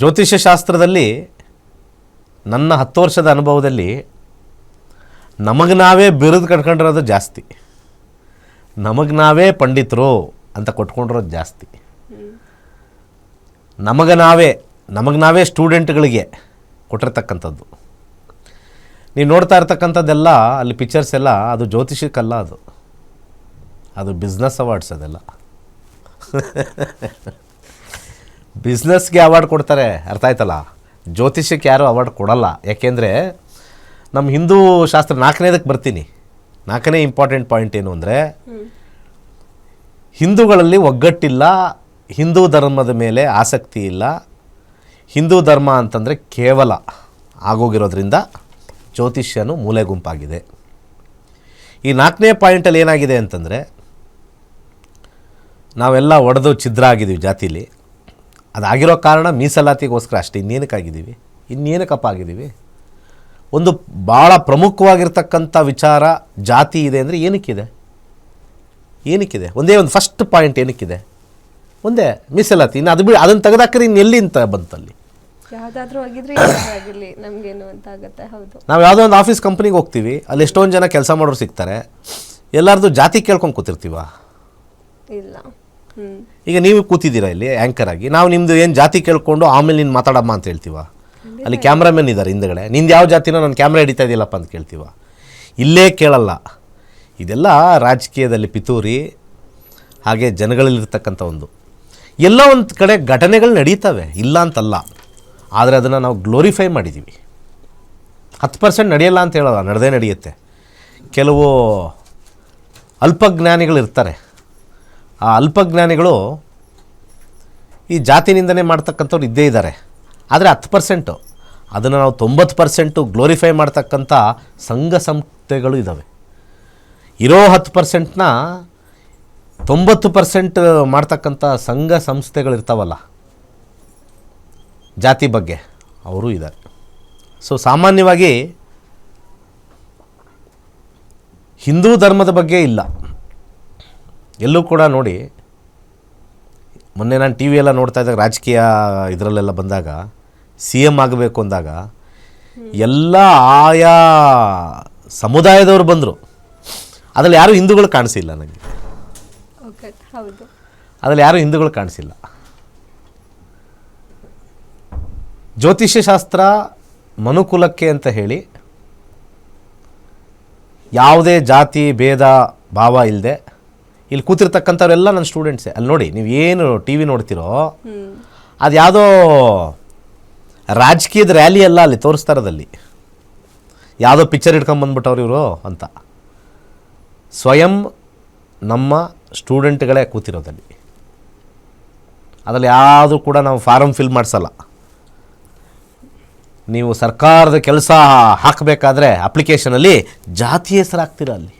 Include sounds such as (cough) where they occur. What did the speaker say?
ಜ್ಯೋತಿಷ್ಯ ಶಾಸ್ತ್ರದಲ್ಲಿ ನನ್ನ ಹತ್ತು ವರ್ಷದ ಅನುಭವದಲ್ಲಿ ನಮಗೆ ನಾವೇ ಬಿರುದು ಕಟ್ಕೊಂಡಿರೋದು ಜಾಸ್ತಿ. ನಮಗೆ ನಾವೇ ಪಂಡಿತರು ಅಂತ ಕೊಟ್ಕೊಂಡಿರೋದು ಜಾಸ್ತಿ. ನಮಗೆ ನಾವೇ ನಮಗೆ ನಾವೇ ಸ್ಟೂಡೆಂಟ್ಗಳಿಗೆ ಕೊಟ್ಟಿರ್ತಕ್ಕಂಥದ್ದು. ನೀವು ನೋಡ್ತಾ ಇರ್ತಕ್ಕಂಥದ್ದೆಲ್ಲ, ಅಲ್ಲಿ ಪಿಕ್ಚರ್ಸ್ ಎಲ್ಲ ಅದು ಜ್ಯೋತಿಷಕ್ಕಲ್ಲ ಅದು. ಅದು ಬಿಸ್ನೆಸ್ ಅವಾರ್ಡ್ಸ್ ಅದೆಲ್ಲ. (laughs) ಬಿಸ್ನೆಸ್ಗೆ ಅವಾರ್ಡ್ ಕೊಡ್ತಾರೆ. ಅರ್ಥ ಆಯ್ತಲ್ಲ? ಜ್ಯೋತಿಷ್ಯಕ್ಕೆ ಯಾರೂ ಅವಾರ್ಡ್ ಕೊಡಲ್ಲ. ಯಾಕೆಂದರೆ ನಮ್ಮ ಹಿಂದೂ ಶಾಸ್ತ್ರ ನಾಲ್ಕನೇದಕ್ಕೆ ಬರ್ತೀನಿ. ನಾಲ್ಕನೇ ಇಂಪಾರ್ಟೆಂಟ್ ಪಾಯಿಂಟ್ ಏನು ಅಂದರೆ, ಹಿಂದೂಗಳಲ್ಲಿ ಒಗ್ಗಟ್ಟಿಲ್ಲ, ಹಿಂದೂ ಧರ್ಮದ ಮೇಲೆ ಆಸಕ್ತಿ ಇಲ್ಲ. ಹಿಂದೂ ಧರ್ಮ ಅಂತಂದರೆ ಕೇವಲ ಆಗೋಗಿರೋದ್ರಿಂದ ಜ್ಯೋತಿಷ್ಯನು ಮೂಲೆ ಗುಂಪಾಗಿದೆ. ಈ ನಾಲ್ಕನೇ ಪಾಯಿಂಟಲ್ಲಿ ಏನಾಗಿದೆ ಅಂತಂದರೆ, ನಾವೆಲ್ಲ ಒಡೆದು ಛಿದ್ರ ಆಗಿದ್ದೀವಿ ಜಾತಿಲಿ. ಅದಾಗಿರೋ ಕಾರಣ ಮೀಸಲಾತಿಗೋಸ್ಕರ ಅಷ್ಟೇ ಇನ್ನೇನಕ್ಕಾಗಿದ್ದೀವಿ? ಇನ್ನೇನಕ್ಕಪ್ಪ ಆಗಿದ್ದೀವಿ ಒಂದು ಭಾಳ ಪ್ರಮುಖವಾಗಿರ್ತಕ್ಕಂಥ ವಿಚಾರ ಜಾತಿ ಇದೆ ಅಂದರೆ ಏನಕ್ಕಿದೆ? ಏನಕ್ಕಿದೆ? ಒಂದೇ ಒಂದು ಫಸ್ಟ್ ಪಾಯಿಂಟ್ ಏನಕ್ಕಿದೆ? ಒಂದೇ ಮೀಸಲಾತಿ. ಇನ್ನು ಅದು ಬಿಡಿ ಅದನ್ನು ತೆಗೆದಾಕ್ರೆ ಇನ್ನು ಎಲ್ಲಿ ಅಂತ ಬಂತಲ್ಲಿ? ನಾವು ಯಾವುದೋ ಒಂದು ಆಫೀಸ್ ಕಂಪ್ನಿಗೆ ಹೋಗ್ತೀವಿ ಅಲ್ಲಿ ಎಷ್ಟೊಂದು ಜನ ಕೆಲಸ ಮಾಡೋರು ಸಿಗ್ತಾರೆ ಎಲ್ಲರದು ಜಾತಿ ಕೇಳ್ಕೊಂಡು ಕೂತಿರ್ತೀವ? ಇಲ್ಲ. ಈಗ ನೀವು ಕೂತಿದ್ದೀರಾ ಇಲ್ಲಿ ಆ್ಯಂಕರ್ ಆಗಿ? ನಾವು ನಿಮ್ಮದು ಏನು ಜಾತಿ ಕೇಳ್ಕೊಂಡು ಆಮೇಲೆ ನೀನು ಮಾತಾಡಮ್ಮ ಅಂತ ಹೇಳ್ತೀವ? ಅಲ್ಲಿ ಕ್ಯಾಮ್ರಾಮನ್ ಇದ್ದಾರೆ ಹಿಂದ್ಗಡೆ. ನಿಂದು ಯಾವ ಜಾತಿನೋ ನಾನು ಕ್ಯಾಮ್ರಾ ಹಿಡಿತಾ ಇದೆಯಲ್ಲಪ್ಪ ಅಂತ ಕೇಳ್ತೀವ? ಇಲ್ಲೇ ಕೇಳಲ್ಲ. ಇದೆಲ್ಲ ರಾಜಕೀಯದಲ್ಲಿ ಪಿತೂರಿ, ಹಾಗೆ ಜನಗಳಲ್ಲಿರ್ತಕ್ಕಂಥ ಒಂದು. ಎಲ್ಲ ಒಂದು ಕಡೆ ಘಟನೆಗಳು ನಡೀತವೆ, ಇಲ್ಲ ಅಂತಲ್ಲ. ಆದರೆ ಅದನ್ನು ನಾವು ಗ್ಲೋರಿಫೈ ಮಾಡಿದ್ದೀವಿ ಹತ್ತು ಪರ್ಸೆಂಟ್ ನಡೆಯಲ್ಲ ಅಂತ ಹೇಳಲ್ಲ, ನಡೆದೇ ನಡೆಯುತ್ತೆ. ಕೆಲವು ಅಲ್ಪಜ್ಞಾನಿಗಳು ಇರ್ತಾರೆ ಆ ಅಲ್ಪಜ್ಞಾನಿಗಳು ಈ ಜಾತಿನಿಂದನೇ ಮಾಡ್ತಕ್ಕಂಥವ್ರು ಇದ್ದೇ ಇದ್ದಾರೆ. ಆದರೆ ಹತ್ತು ಪರ್ಸೆಂಟು, ಅದನ್ನು ನಾವು ತೊಂಬತ್ತು ಪರ್ಸೆಂಟು ಗ್ಲೋರಿಫೈ ಮಾಡ್ತಕ್ಕಂಥ ಸಂಘ ಸಂಸ್ಥೆಗಳು ಇದ್ದಾವೆ ಇರೋ ಹತ್ತು ಪರ್ಸೆಂಟ್ನ ತೊಂಬತ್ತು ಪರ್ಸೆಂಟ್ ಮಾಡ್ತಕ್ಕಂಥ ಸಂಘ ಸಂಸ್ಥೆಗಳಿರ್ತಾವಲ್ಲ ಜಾತಿ ಬಗ್ಗೆ ಅವರು ಇದ್ದಾರೆ. ಸೊ ಸಾಮಾನ್ಯವಾಗಿ ಹಿಂದೂ ಧರ್ಮದ ಬಗ್ಗೆ ಇಲ್ಲ. ಎಲ್ಲೂ ಕೂಡ ನೋಡಿ ಮೊನ್ನೆ ನಾನು ಟಿ ವಿಯೆಲ್ಲ ನೋಡ್ತಾ ಇದ್ದಾಗ ರಾಜಕೀಯ ಇದರಲ್ಲೆಲ್ಲ ಬಂದಾಗ ಸಿ ಎಂ ಆಗಬೇಕು ಅಂದಾಗ ಎಲ್ಲ ಆಯಾ ಸಮುದಾಯದವರು ಬಂದರು. ಅದರಲ್ಲಿ ಯಾರೂ ಹಿಂದೂಗಳು ಕಾಣಿಸಿಲ್ಲ ನನಗೆ. ಅದರಲ್ಲಿ ಯಾರೂ ಹಿಂದೂಗಳು ಕಾಣಿಸಿಲ್ಲ. ಜ್ಯೋತಿಷ್ಯ ಶಾಸ್ತ್ರ ಮನುಕುಲಕ್ಕೆ ಅಂತ ಹೇಳಿ ಯಾವುದೇ ಜಾತಿ ಭೇದ ಭಾವ ಇಲ್ಲದೆ ಇಲ್ಲಿ ಕೂತಿರ್ತಕ್ಕಂಥವ್ರೆಲ್ಲ ನನ್ನ ಸ್ಟೂಡೆಂಟ್ಸೇ ಅಲ್ಲಿ ನೋಡಿ ನೀವು ಏನು ಟಿ ವಿ ನೋಡ್ತಿರೋ ಅದು ಯಾವುದೋ ರಾಜಕೀಯದ ರ್ಯಾಲಿ ಎಲ್ಲ ಅಲ್ಲಿ ತೋರಿಸ್ತಾ ಇರೋದಲ್ಲಿ. ಯಾವುದೋ ಪಿಕ್ಚರ್ ಇಟ್ಕೊಂಬಂದ್ಬಿಟ್ಟವ್ರು ಇವರು ಅಂತ. ಸ್ವಯಂ ನಮ್ಮ ಸ್ಟೂಡೆಂಟ್ಗಳೇ ಕೂತಿರೋದಲ್ಲಿ. ಅದರಲ್ಲಿ ಯಾವುದು ಕೂಡ ನಾವು ಫಾರಮ್ ಫಿಲ್ ಮಾಡಿಸಲ್ಲ. ನೀವು ಸರ್ಕಾರದ ಕೆಲಸ ಹಾಕಬೇಕಾದ್ರೆ ಅಪ್ಲಿಕೇಶನಲ್ಲಿ ಜಾತಿ ಹೆಸರು ಹಾಕ್ತೀರ ಅಲ್ಲಿ.